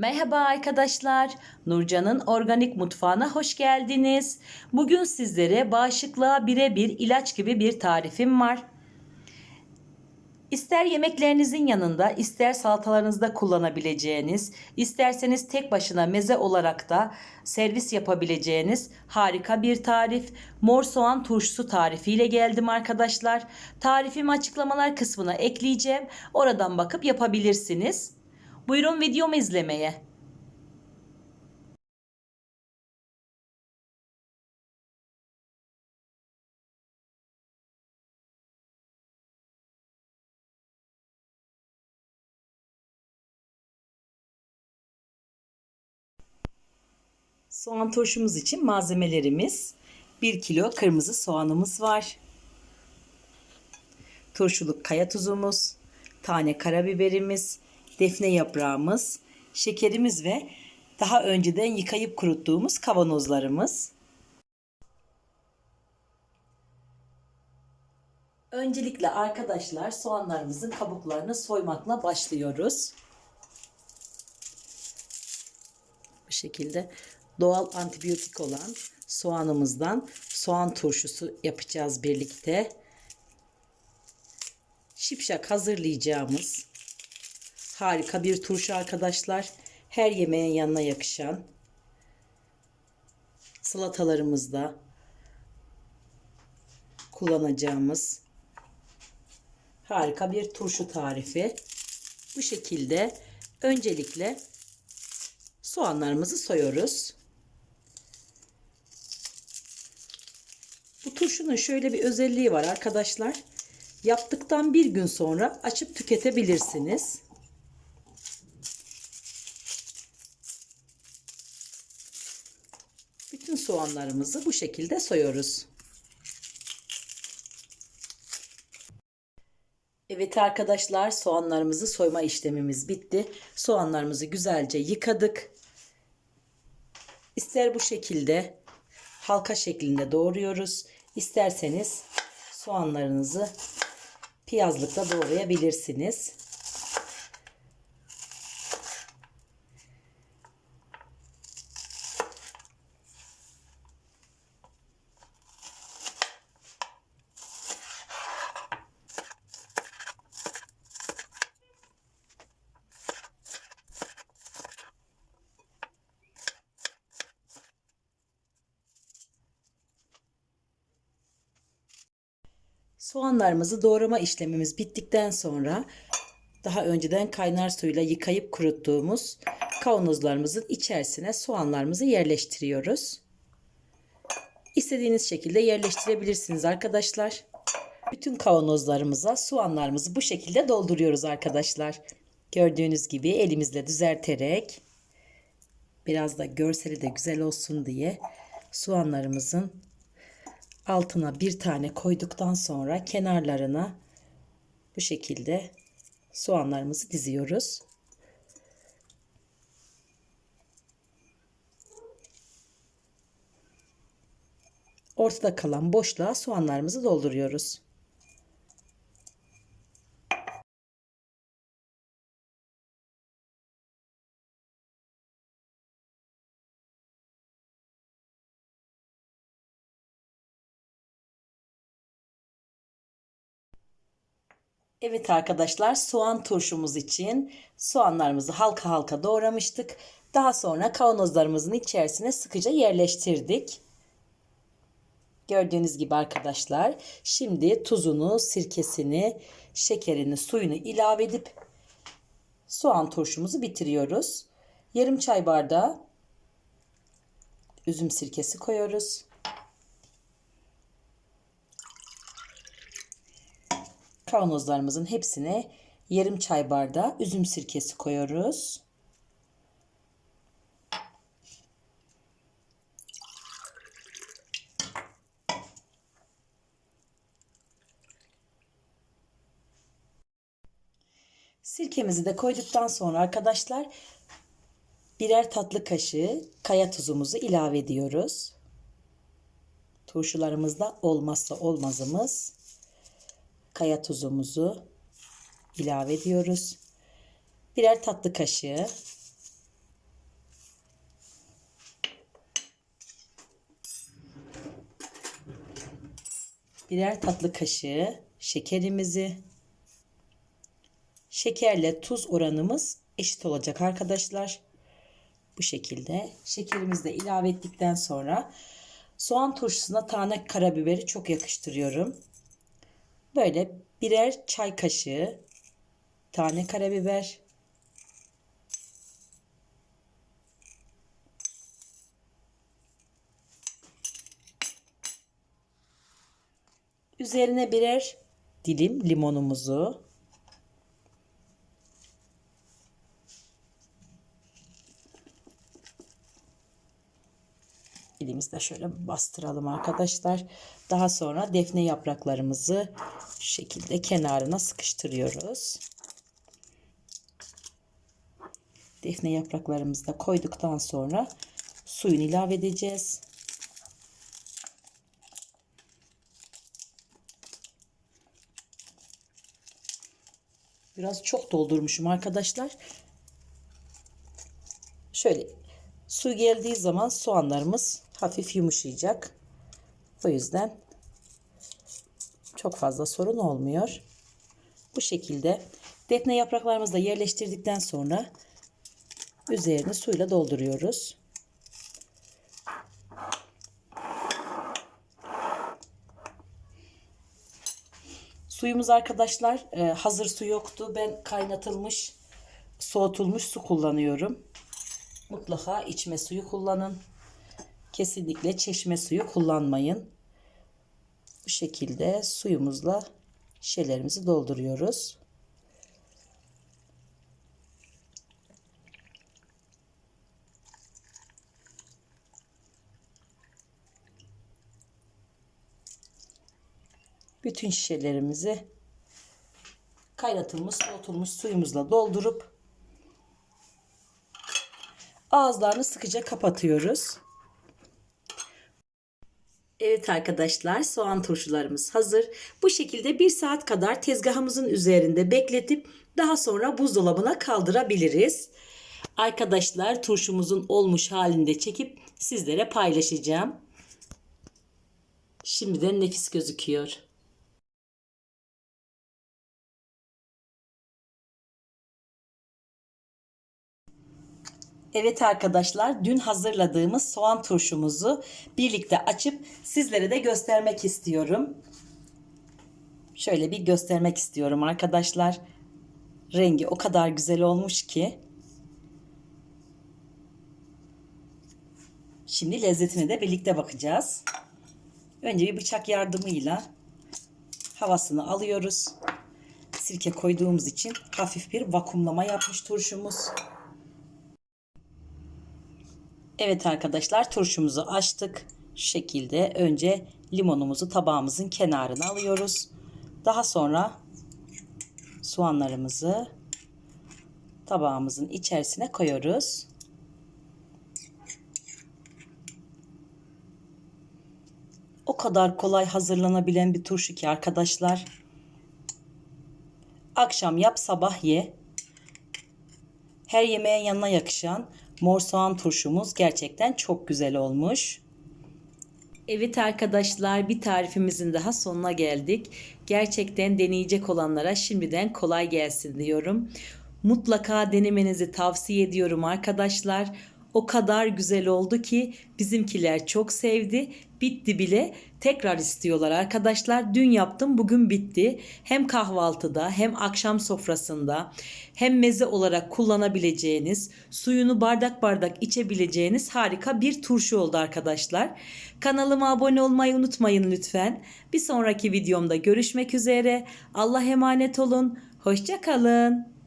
Merhaba arkadaşlar. Nurcan'ın organik mutfağına hoş geldiniz. Bugün sizlere bağışıklığa birebir ilaç gibi bir tarifim var. İster yemeklerinizin yanında, ister salatalarınızda kullanabileceğiniz, isterseniz tek başına meze olarak da servis yapabileceğiniz harika bir tarif. Mor soğan turşusu tarifiyle geldim arkadaşlar. Tarifimi açıklamalar kısmına ekleyeceğim. Oradan bakıp yapabilirsiniz. Buyurun videomu izlemeye. Soğan turşumuz için malzemelerimiz 1 kilo kırmızı soğanımız var. Turşuluk kaya tuzumuz, tane karabiberimiz, defne yaprağımız, şekerimiz ve daha önceden yıkayıp kuruttuğumuz kavanozlarımız. Öncelikle arkadaşlar soğanlarımızın kabuklarını soymakla başlıyoruz. Bu şekilde doğal antibiyotik olan soğanımızdan soğan turşusu yapacağız birlikte. Şipşak hazırlayacağımız harika bir turşu arkadaşlar. Her yemeğin yanına yakışan. Salatalarımızda kullanacağımız harika bir turşu tarifi. Bu şekilde öncelikle soğanlarımızı soyuyoruz. Bu turşunun şöyle bir özelliği var arkadaşlar. Yaptıktan bir gün sonra açıp tüketebilirsiniz. Bütün soğanlarımızı bu şekilde soyuyoruz. Evet arkadaşlar soğanlarımızı soyma işlemimiz bitti. Soğanlarımızı güzelce yıkadık. İster bu şekilde halka şeklinde doğruyoruz. İsterseniz soğanlarınızı piyazlıkla doğrayabilirsiniz. Soğanlarımızı doğrama işlemimiz bittikten sonra daha önceden kaynar suyla yıkayıp kuruttuğumuz kavanozlarımızın içerisine soğanlarımızı yerleştiriyoruz. İstediğiniz şekilde yerleştirebilirsiniz arkadaşlar. Bütün kavanozlarımıza soğanlarımızı bu şekilde dolduruyoruz arkadaşlar. Gördüğünüz gibi elimizle düzelterek biraz da görseli de güzel olsun diye soğanlarımızın altına bir tane koyduktan sonra kenarlarına bu şekilde soğanlarımızı diziyoruz. Ortada kalan boşluğa soğanlarımızı dolduruyoruz. Evet arkadaşlar soğan turşumuz için soğanlarımızı halka halka doğramıştık. Daha sonra kavanozlarımızın içerisine sıkıca yerleştirdik. Gördüğünüz gibi arkadaşlar şimdi tuzunu, sirkesini, şekerini, suyunu ilave edip soğan turşumuzu bitiriyoruz. Yarım çay bardağı üzüm sirkesi koyuyoruz. Kavanozlarımızın hepsine yarım çay bardağı üzüm sirkesi koyuyoruz. Sirkemizi de koyduktan sonra arkadaşlar birer tatlı kaşığı kaya tuzumuzu ilave ediyoruz. Turşularımızda olmazsa olmazımız kaya tuzumuzu ilave ediyoruz. Birer tatlı kaşığı birer tatlı kaşığı şekerimizi şekerle tuz oranımız eşit olacak arkadaşlar. Bu şekilde şekerimizi de ilave ettikten sonra soğan turşusuna tane karabiberi çok yakıştırıyorum. Böyle birer çay kaşığı tane karabiber. Üzerine birer dilim limonumuzu elimizde şöyle bastıralım arkadaşlar. Daha sonra defne yapraklarımızı şu şekilde kenarına sıkıştırıyoruz. Defne yapraklarımızı da koyduktan sonra suyunu ilave edeceğiz. Biraz çok doldurmuşum arkadaşlar. Şöyle su geldiği zaman soğanlarımız hafif yumuşayacak. O yüzden çok fazla sorun olmuyor. Bu şekilde defne yapraklarımızı da yerleştirdikten sonra üzerini suyla dolduruyoruz. Suyumuz arkadaşlar e, hazır su yoktu. Ben kaynatılmış, soğutulmuş su kullanıyorum. Mutlaka içme suyu kullanın. Kesinlikle çeşme suyu kullanmayın. Bu şekilde suyumuzla şişelerimizi dolduruyoruz. bütün şişelerimizi kaynatılmış soğutulmuş suyumuzla doldurup ağızlarını sıkıca kapatıyoruz. Evet arkadaşlar soğan turşularımız hazır. Bu şekilde bir saat kadar tezgahımızın üzerinde bekletip daha sonra buzdolabına kaldırabiliriz. Arkadaşlar turşumuzun olmuş halinde çekip sizlere paylaşacağım. Şimdiden nefis gözüküyor. Evet arkadaşlar dün hazırladığımız soğan turşumuzu birlikte açıp sizlere de göstermek istiyorum. Şöyle bir göstermek istiyorum arkadaşlar. Rengi o kadar güzel olmuş ki. Şimdi lezzetine de birlikte bakacağız. Önce bir bıçak yardımıyla havasını alıyoruz. Sirke koyduğumuz için hafif bir vakumlama yapmış turşumuz. Evet arkadaşlar turşumuzu açtık. Şu şekilde önce limonumuzu tabağımızın kenarına alıyoruz. Daha sonra soğanlarımızı tabağımızın içerisine koyuyoruz. O kadar kolay hazırlanabilen bir turşu ki arkadaşlar. Akşam yap sabah ye. Her yemeğin yanına yakışan mor soğan turşumuz gerçekten çok güzel olmuş. Evet arkadaşlar bir tarifimizin daha sonuna geldik. Gerçekten deneyecek olanlara şimdiden kolay gelsin diyorum. Mutlaka denemenizi tavsiye ediyorum arkadaşlar. O kadar güzel oldu ki bizimkiler çok sevdi. Bitti bile tekrar istiyorlar arkadaşlar. Dün yaptım bugün bitti. Hem kahvaltıda hem akşam sofrasında hem meze olarak kullanabileceğiniz, suyunu bardak bardak içebileceğiniz harika bir turşu oldu arkadaşlar. Kanalıma abone olmayı unutmayın lütfen. Bir sonraki videomda görüşmek üzere. Allah emanet olun. Hoşça kalın.